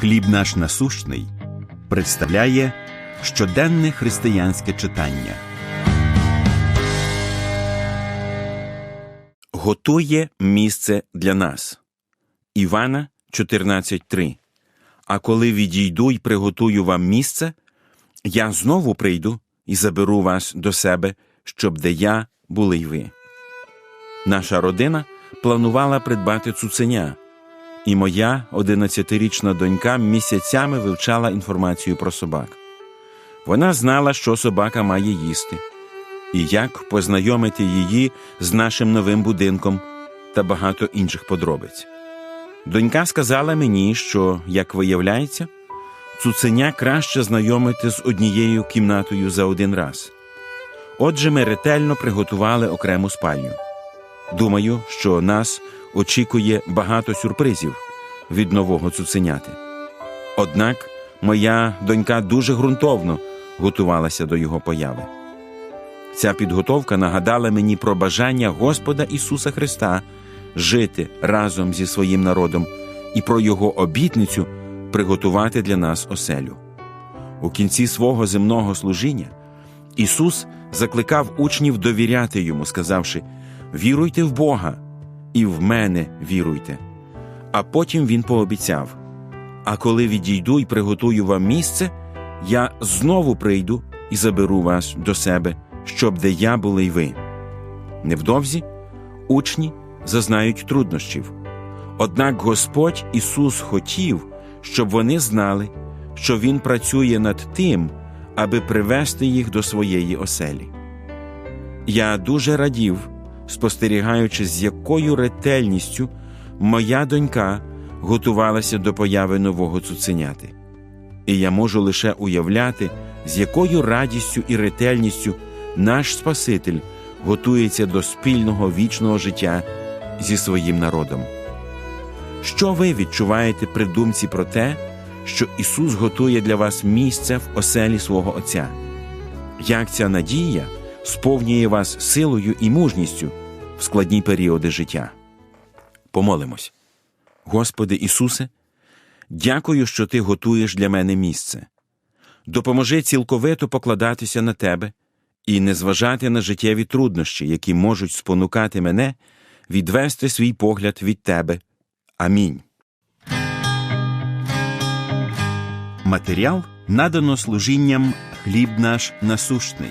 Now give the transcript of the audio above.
Хліб наш насущний представляє щоденне християнське читання. Готує місце для нас. Івана 14.3. А коли відійду й приготую вам місце, я знову прийду і заберу вас до себе, щоб де я були й ви. Наша родина планувала придбати цуценя, і моя 11-річна донька місяцями вивчала інформацію про собак. Вона знала, що собака має їсти, і як познайомити її з нашим новим будинком та багато інших подробиць. Донька сказала мені, що, як виявляється, цуценя краще знайомити з однією кімнатою за один раз. Отже, ми ретельно приготували окрему спальню. Думаю, що нас очікує багато сюрпризів від нового цуценяти. Однак моя донька дуже ґрунтовно готувалася до його появи. Ця підготовка нагадала мені про бажання Господа Ісуса Христа жити разом зі своїм народом і про Його обітницю приготувати для нас оселю. У кінці свого земного служіння Ісус закликав учнів довіряти йому, сказавши: Віруйте в Бога і в мене віруйте. А потім Він пообіцяв: А коли відійду і приготую вам місце, я знову прийду і заберу вас до себе, щоб де я були й ви. Невдовзі учні зазнають труднощів. Однак Господь Ісус хотів, щоб вони знали, що Він працює над тим, аби привести їх до своєї оселі. Я дуже радів, спостерігаючи, з якою ретельністю моя донька готувалася до появи нового цуценяти. І я можу лише уявляти, з якою радістю і ретельністю наш Спаситель готується до спільного вічного життя зі своїм народом. Що ви відчуваєте при думці про те, що Ісус готує для вас місце в оселі свого Отця? Як ця надія сповнює вас силою і мужністю в складні періоди життя? Помолимось. Господи Ісусе, дякую, що Ти готуєш для мене місце. Допоможи цілковито покладатися на Тебе і не зважати на життєві труднощі, які можуть спонукати мене відвести свій погляд від Тебе. Амінь. Матеріал надано служінням хліб наш насущний.